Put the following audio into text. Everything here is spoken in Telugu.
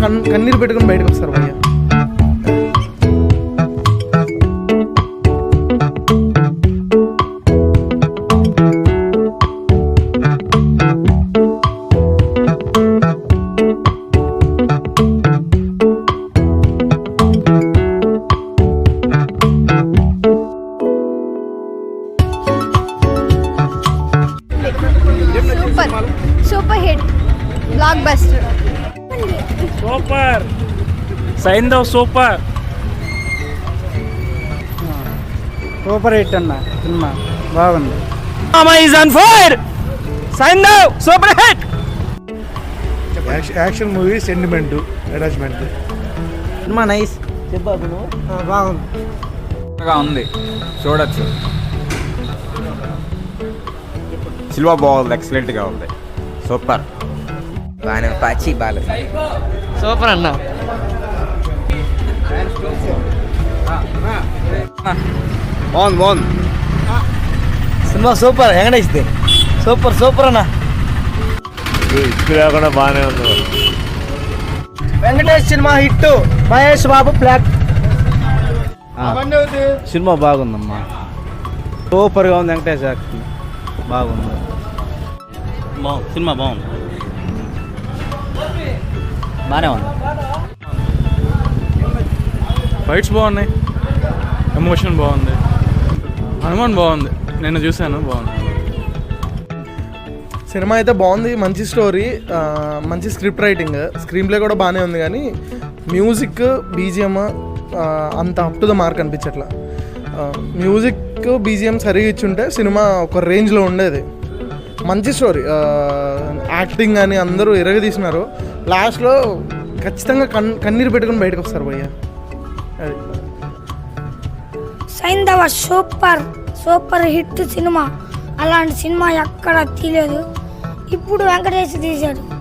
కన్నీరు పెట్టుకుని బయటకు వస్తారు భయ్య super super hit blockbuster super. Saindhav super. Super hit అన్న సినిమా. బాగుంది. Is on fire Saindhav super hit. Action movie sentiment attachment cinema nice. బాగుంది. గా ఉంది. చూడొచ్చు. సిల్వా బాగుంది ఎక్సలెంట్గా ఉంది. సూపర్. బాగానే పచ్చి బాగా సూపర్ అన్న. బాగుంది బాగుంది. సినిమా సూపర్ వెంకటేష్ది. సూపర్ సూపర్ అన్న. లేకుండా బాగానే ఉంది. వెంకటేష్ సినిమా హిట్ మహేష్ బాబు బ్లాక్. సినిమా బాగుందమ్మా. సూపర్గా ఉంది వెంకటేష్ యాక్టింగ్. బాగుంది. సినిమా బాగుంది. బాగానే ఉంది. ఫైట్స్ బాగున్నాయి. ఎమోషన్ బాగుంది. హనుమాన్ బాగుంది. నిన్న చూశాను బాగుంది. సినిమా అయితే బాగుంది మంచి స్టోరీ మంచి స్క్రిప్ట్ రైటింగ్ స్క్రీన్ ప్లే కూడా బాగానే ఉంది కానీ మ్యూజిక్ బీజిఎం అంత అప్ టు ద మార్క్ అనిపించట్లా. మ్యూజిక్ బీజిఎం సరిగా ఇచ్చుంటే సినిమా ఒక రేంజ్లో ఉండేది. మంచి స్టోరీ యాక్టింగ్ అని అందరూ ఎరగదీసినారు. లాస్ట్లో ఖచ్చితంగా కన్ కన్నీరు పెట్టుకుని బయటకు వస్తారు భయ్య. అది. సైంధవ సూపర్ సూపర్ హిట్ సినిమా. అలాంటి సినిమా ఎక్కడ తీయలేదు. ఇప్పుడు వెంకటేష్ తీశాడు.